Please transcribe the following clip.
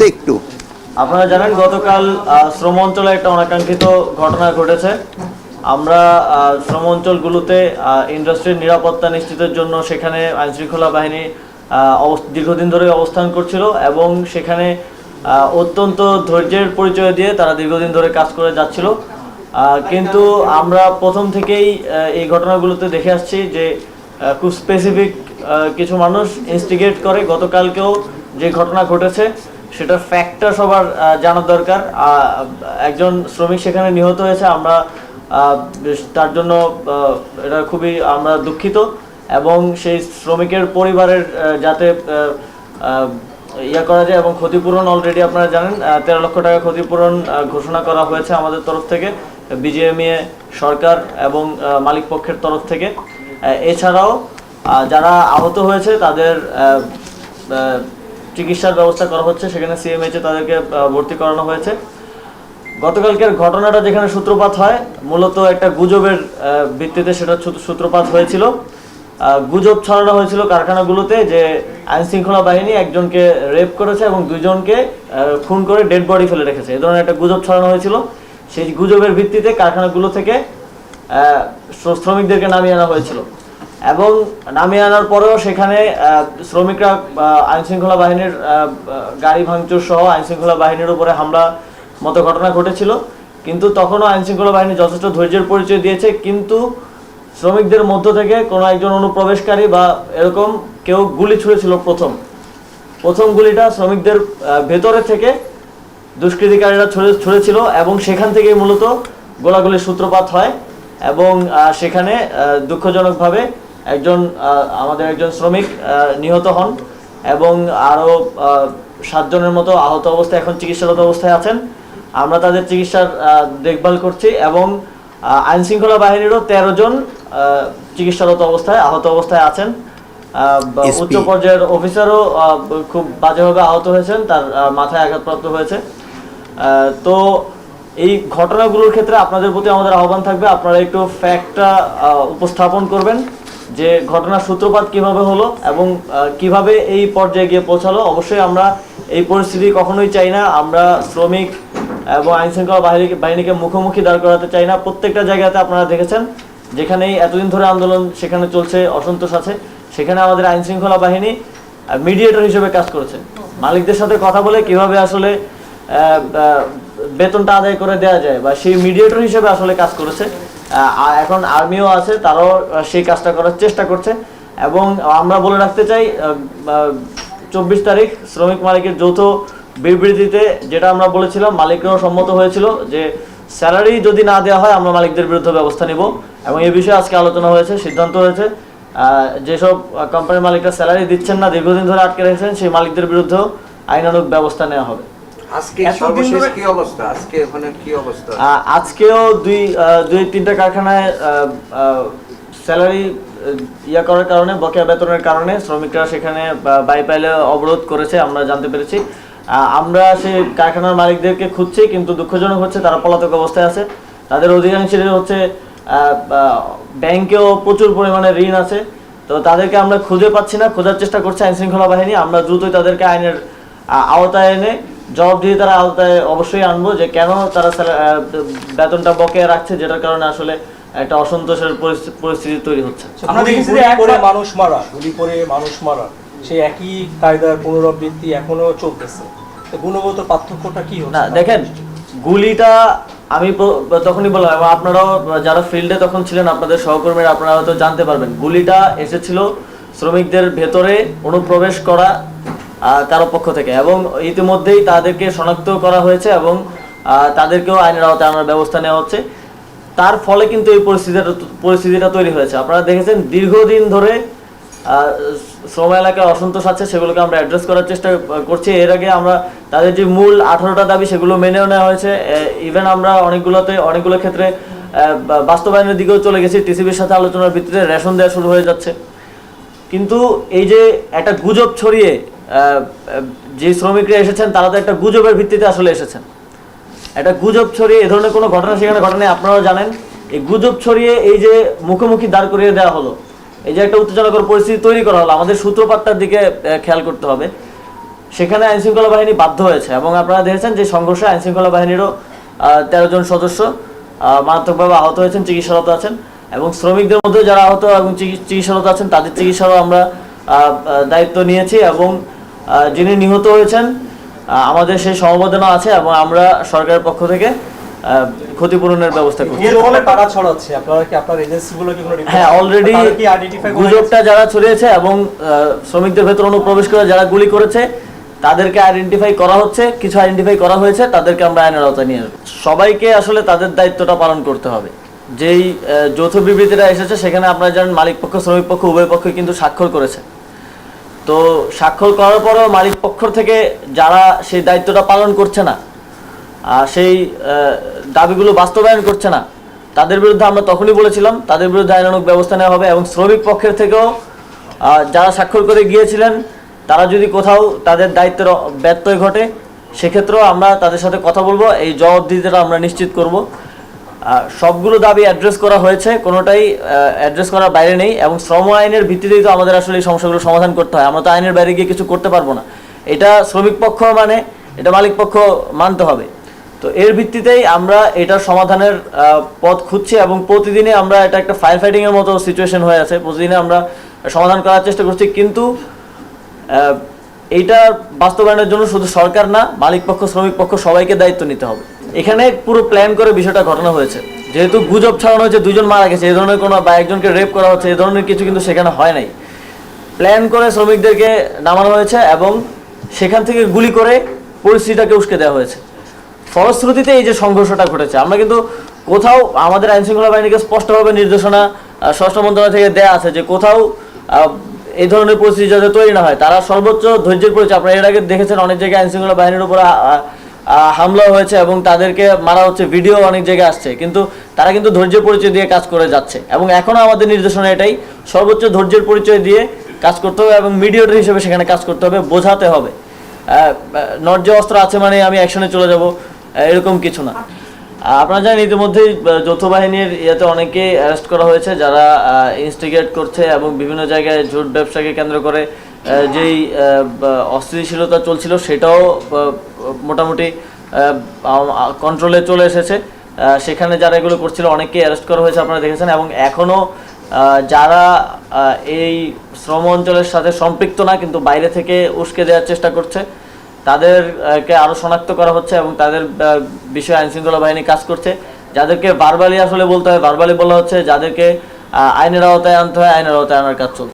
তো একটু। আপনারা জানেন গতকাল শ্রম অঞ্চলে একটা অনাকাঙ্ক্ষিত ঘটনা ঘটেছে। আমরা শ্রম অঞ্চলগুলোতে ইন্ডাস্ট্রির নিরাপত্তা নিশ্চিতের জন্য সেখানে আইনশৃঙ্খলা বাহিনী আহ, অবস- দীর্ঘদিন ধরে অবস্থান করছিল এবং সেখানে অত্যন্ত ধৈর্যের পরিচয় দিয়ে তারা দীর্ঘদিন ধরে কাজ করে যাচ্ছিল। কিন্তু আমরা প্রথম থেকেই এই ঘটনাগুলোতে দেখে আসছি যে খুব স্পেসিফিক কিছু মানুষ ইনস্টিগেট করে। গতকালকেও যে ঘটনা ঘটেছে সেটার ফ্যাক্টটা সবার জানা দরকার। একজন শ্রমিক সেখানে নিহত হয়েছে, আমরা তার জন্য এটা খুবই আমরা দুঃখিত। এবং সেই শ্রমিকের পরিবারের যাতে ইয়া করা যায় এবং ক্ষতিপূরণ অলরেডি আপনারা জানেন তেরো লক্ষ টাকা ক্ষতিপূরণ ঘোষণা করা হয়েছে আমাদের তরফ থেকে, বিজিএমইএ সরকার এবং মালিক পক্ষের তরফ থেকে। এছাড়াও যারা আহত হয়েছে, তাদের চিকিৎসার ব্যবস্থা করা হচ্ছে সেখানে সিএমএইচে তাদেরকে ভর্তি করানো হয়েছে। গতকালকের ঘটনাটা যেখানে সূত্রপাত হয় মূলত একটা গুজবের ভিত্তিতে সেটা সূত্রপাত হয়েছিল। গুজব ছড়ানো হয়েছিল কারখানাগুলোতে যে আইন শৃঙ্খলা বাহিনী একজনকে রেপ করেছে এবং দুইজনকে আহ, খুন করে ডেড বডি ফেলে রেখেছে। এই ধরনের একটা গুজব ছড়ানো হয়েছিল। সেই গুজবের ভিত্তিতে কারখানাগুলো থেকে শ্রমিকদেরকে নামিয়ে আনা হয়েছিল। এবং নামিয়ে আনার পরেও সেখানে শ্রমিকরা আইন শৃঙ্খলা বাহিনীর গাড়ি ভাঙচুর সহ আইন শৃঙ্খলা বাহিনীর উপরে হামলা মতো ঘটনা ঘটেছিল। কিন্তু তখনও আইন শৃঙ্খলা বাহিনী যথেষ্ট ধৈর্যের পরিচয় দিয়েছে। কিন্তু শ্রমিকদের মধ্য থেকে কোনো একজন অনুপ্রবেশকারী বা এরকম কেউ গুলি ছুঁড়েছিল প্রথম। প্রথম গুলিটা শ্রমিকদের ভেতরে থেকে দুষ্কৃতিকারীরা ছুড়ে, ছুড়েছিল এবং সেখান থেকেই মূলত গোলাগুলির সূত্রপাত হয় এবং সেখানে দুঃখজনকভাবে একজন আমাদের একজন শ্রমিক নিহত হন এবং আরও সাতজনের মতো আহত অবস্থায় এখন চিকিৎসারত অবস্থায় আছেন। আমরা তাদের চিকিৎসার দেখভাল করছি এবং আইন শৃঙ্খলা বাহিনীরও তেরো জন চিকিৎসারত অবস্থায় আহত অবস্থায় আছেন। উচ্চ পর্যায়ের অফিসারও খুব বাজেভাবে আহত হয়েছেন তার মাথায় আঘাতপ্রাপ্ত হয়েছে। তো এই ঘটনাগুলোর ক্ষেত্রে আপনাদের প্রতি আমাদের আহ্বান থাকবে আপনারা একটু ফ্যাক্টটা উপস্থাপন করবেন। যে ঘটনার সূত্রপাত কীভাবে হলো এবং কীভাবে এই পর্যায়ে গিয়ে পৌঁছালো, অবশ্যই আমরা এই পরিস্থিতি কখনোই চাই না। আমরা শ্রমিক এবং আইন শৃঙ্খলা বাহিনীকে মুখোমুখি দাঁড় করাতে চাই না। প্রত্যেকটা জায়গাতে আপনারা দেখেছেন, যেখানেই এতদিন ধরে আন্দোলন সেখানে চলছে, অসন্তোষ আছে, সেখানে আমাদের আইন শৃঙ্খলা বাহিনী মিডিয়েটর হিসেবে কাজ করেছে। মালিকদের সাথে কথা বলে কীভাবে আসলে বেতনটা আদায় করে দেওয়া যায় বা সেই মিডিয়েটর হিসেবে আসলে কাজ করেছে। এখন আর্মিও আছে, তারাও সেই কাজটা করার চেষ্টা করছে। এবং আমরা বলে রাখতে চাই চব্বিশ তারিখ শ্রমিক মালিকের যৌথ বিবৃতিতে যেটা আমরা বলেছিলাম, মালিকরাও সম্মত হয়েছিল যে স্যালারি যদি না দেওয়া হয়, আমরা মালিকদের বিরুদ্ধে ব্যবস্থা নিব। এবং এই বিষয়ে আজকে আলোচনা হয়েছে, সিদ্ধান্ত হয়েছে যেসব কোম্পানির মালিকরা স্যালারি দিচ্ছেন না, দীর্ঘদিন ধরে আটকে রেখেছেন, সেই মালিকদের বিরুদ্ধেও আইনানুগ ব্যবস্থা নেওয়া হবে। আজকেও দুই দুই তিনটা কারখানায় স্যালারি ইয়া করার কারণে বকেয়া বেতনের কারণে শ্রমিকরা সেখানে বা- বাইপাইলে অবরোধ করেছে আমরা জানতে পেরেছি। আমরা সেই কারখানার মালিকদেরকে খুঁজছি কিন্তু দুঃখজনক হচ্ছে তারা পলাতক অবস্থায় আছে। তাদের অধিকাংশের হচ্ছে ব্যাংকেও প্রচুর পরিমাণে ঋণ আছে। তো তাদেরকে আমরা খুঁজে পাচ্ছি না খোঁজার চেষ্টা করছে আইন শৃঙ্খলা বাহিনী। আমরা দ্রুতই তাদেরকে আইনের আওতায় এনে জবাবদিহিতার আওতায় অবশ্যই আনব যে কেন তারা বেতনটা বকেয়া রাখছে যেটার কারণে আসলে একটা অসন্তোষের পরিস্থিতি- পরিস্থিতি তৈরি হচ্ছে। আমরা দেখেছি যে করে মানুষ মারা গুলি করে মানুষ মারা সেই একই কায়দার পুনরাবৃত্তি এখনও চলতেছে। গুণগত পার্থক্যটা কি হচ্ছে? না দেখেন গুলিটা আমি তখনই বললাম এবং আপনারাও যারা ফিল্ডে তখন ছিলেন আপনাদের সহকর্মীরা আপনারা হয়তো জানতে পারবেন গুলিটা এসেছিল শ্রমিকদের ভেতরে অনুপ্রবেশ করা কারও পক্ষ থেকে। এবং ইতিমধ্যেই তাদেরকে শনাক্ত করা হয়েছে এবং তাদেরকেও আইনের আওতায় আনার ব্যবস্থা নেওয়া হচ্ছে। তার ফলে কিন্তু এই পরিস্থিতিটা পরিস্থিতিটা তৈরি হয়েছে। আপনারা দেখেছেন, দীর্ঘদিন ধরে শ্রম এলাকায় অসন্তোষ আছে, সেগুলোকে আমরা অ্যাড্রেস করার চেষ্টা করছি। এর আগে আমরা তাদের যে মূল আঠারোটা দাবি, সেগুলো মেনেও নেওয়া হয়েছে। ইভেন আমরা অনেকগুলোতে, অনেকগুলো ক্ষেত্রে বাস্তবায়নের দিকেও চলে গেছি। টিসিবির সাথে আলোচনার ভিত্তিতে রেশন দেওয়া শুরু হয়ে যাচ্ছে। কিন্তু এই যে একটা গুজব ছড়িয়ে যে শ্রমিকরা এসেছেন, তারা তো একটা গুজবের ভিত্তিতে আসলে এসেছেন। একটা গুজব ছড়িয়ে, এ ধরনের কোনো ঘটনা সেখানে ঘটনা, আপনারাও জানেন। এই গুজব ছড়িয়ে এই যে মুখোমুখি দাঁড় করিয়ে দেওয়া হলো, এই যে একটা উত্তেজনকর পরিস্থিতি তৈরি করা হলো, আমাদের সূত্রপাতটার দিকে খেয়াল করতে হবে। সেখানে আইনশৃঙ্খলা বাহিনী বাধ্য হয়েছে, এবং আপনারা দেখেছেন যে সংঘর্ষে আইনশৃঙ্খলা বাহিনীরও তেরো জন সদস্য মারাত্মকভাবে আহত হয়েছেন, চিকিৎসারত আছেন, এবং শ্রমিকদের মধ্যে যারা আহত এবং চিকিৎসারত আছেন, তাদের চিকিৎসারও আমরা দায়িত্ব নিয়েছি, এবং যিনি নিহত হয়েছেন আমাদের সেই সমবেদনা আছে এবং আমরা সরকারের পক্ষ থেকে ক্ষতিপূরণের ব্যবস্থা করছি। এর ফলে কারা ছড়াচ্ছে। আপনারা কি আপনার এজেন্সিগুলো কি কোনো হ্যাঁ অলরেডি গুজবটা যারা ছড়িয়েছে এবং শ্রমিকদের ভেতর অনুপ্রবেশ করে যারা গুলি করেছে তাদেরকে আইডেন্টিফাই করা হচ্ছে। কিছু আইডেন্টিফাই করা হয়েছে তাদেরকে আমরা আইনের আওতায় নিয়ে সবাইকে আসলে তাদের দায়িত্বটা পালন করতে হবে। যেই যৌথ বিবৃতিটা এসেছে সেখানে আপনারা জানেন মালিক পক্ষ শ্রমিক পক্ষ উভয় পক্ষ কিন্তু স্বাক্ষর করেছে। তো স্বাক্ষর করার পরেও মালিক পক্ষ থেকে যারা সেই দায়িত্বটা পালন করছে না, আর সেই দাবিগুলো বাস্তবায়ন করছে না, তাদের বিরুদ্ধে আমরা তখনই বলেছিলাম, তাদের বিরুদ্ধে আইনানুগ ব্যবস্থা নেওয়া হবে এবং শ্রমিক পক্ষের থেকেও যারা স্বাক্ষর করে গিয়েছিলেন, তারা যদি কোথাও তাদের দায়িত্বের ব্যত্যয় ঘটে, সেক্ষেত্রেও আমরা তাদের সাথে কথা বলব, এই জবাবদিহিতাটা আমরা নিশ্চিত করব। সবগুলো দাবি অ্যাড্রেস করা হয়েছে, কোনোটাই অ্যাড্রেস করার বাইরে নেই এবং শ্রম আইনের ভিত্তিতেই তো আমাদের আসলে এই সমস্যাগুলো সমাধান করতে হয়। আমরা তো আইনের বাইরে গিয়ে কিছু করতে পারব না। এটা শ্রমিক পক্ষ মানে এটা মালিক পক্ষ মানতে হবে। তো এর ভিত্তিতেই আমরা এটা সমাধানের পথ খুঁজছি এবং প্রতিদিনে আমরা এটা একটা ফায়ার ফাইটিংয়ের মতো সিচুয়েশন হয়ে আছে। প্রতিদিনে আমরা সমাধান করার চেষ্টা করছি। কিন্তু এইটা বাস্তবায়নের জন্য শুধু সরকার না, মালিক পক্ষ, শ্রমিক পক্ষ সবাইকে দায়িত্ব নিতে হবে। এখানে পুরো প্ল্যান করে বিষয়টা ঘটনা হয়েছে। যেহেতু গুজব ছড়ানো হয়েছে, দুজন মারা গেছে এই ধরনের কোনো বা একজনকে রেপ করা হচ্ছে এই ধরনের কিছু কিন্তু সেখানে হয় নাই। প্ল্যান করে শ্রমিকদেরকে নামানো হয়েছে এবং সেখান থেকে গুলি করে পরিস্থিতিটাকে উস্কে দেওয়া হয়েছে। ফলশ্রুতিতে এই যে সংঘর্ষটা ঘটেছে, আমরা কিন্তু কোথাও আমাদের আইনশৃঙ্খলা বাহিনীকে স্পষ্টভাবে নির্দেশনা স্বরাষ্ট্র মন্ত্রণালয় থেকে দেয়া আছে যে কোথাও এই ধরনের পরিস্থিতি যাতে তৈরি না হয়, তারা সর্বোচ্চ ধৈর্যের পরিচয়, আপনারা এর আগে দেখেছেন অনেক জায়গায় আইনশৃঙ্খলা বাহিনীর উপর হামলা হয়েছে এবং তাদেরকে মারা হচ্ছে ভিডিও অনেক জায়গায় আসছে। কিন্তু তারা কিন্তু ধৈর্যের পরিচয় দিয়ে কাজ করে যাচ্ছে। এবং এখনও আমাদের নির্দেশনা এটাই, সর্বোচ্চ ধৈর্যের পরিচয় দিয়ে কাজ করতে হবে এবং মিডিয়েটর হিসেবে সেখানে কাজ করতে হবে, বোঝাতে হবে। নর্য অস্ত্র আছে মানে আমি অ্যাকশনে চলে যাব এরকম কিছু না। আপনারা জানেন ইতিমধ্যেই যৌথ বাহিনীর ইয়েতে অনেকে অ্যারেস্ট করা হয়েছে, যারা ইনস্টিগেট করছে এবং বিভিন্ন জায়গায় জোট ব্যবসাকে কেন্দ্র করে যেই অস্থিতিশীলতা চলছিল, সেটাও মোটামুটি কন্ট্রোলে চলে এসেছে। সেখানে যারা এগুলো করছিল অনেককে অ্যারেস্ট করা হয়েছে আপনারা দেখেছেন এবং এখনও যারা এই শ্রম অঞ্চলের সাথে সম্পৃক্ত না, কিন্তু বাইরে থেকে উস্কে দেওয়ার চেষ্টা করছে, তাদেরকে আরও শনাক্ত করা হচ্ছে এবং তাদের বিষয়ে আইনশৃঙ্খলা বাহিনী কাজ করছে। যাদেরকে বারবালি আসলে বলতে হয় বারবালি বলা হচ্ছে, যাদেরকে আইনের আওতায় আনতে হয়, আইনের আওতায় আনার কাজ চলছে।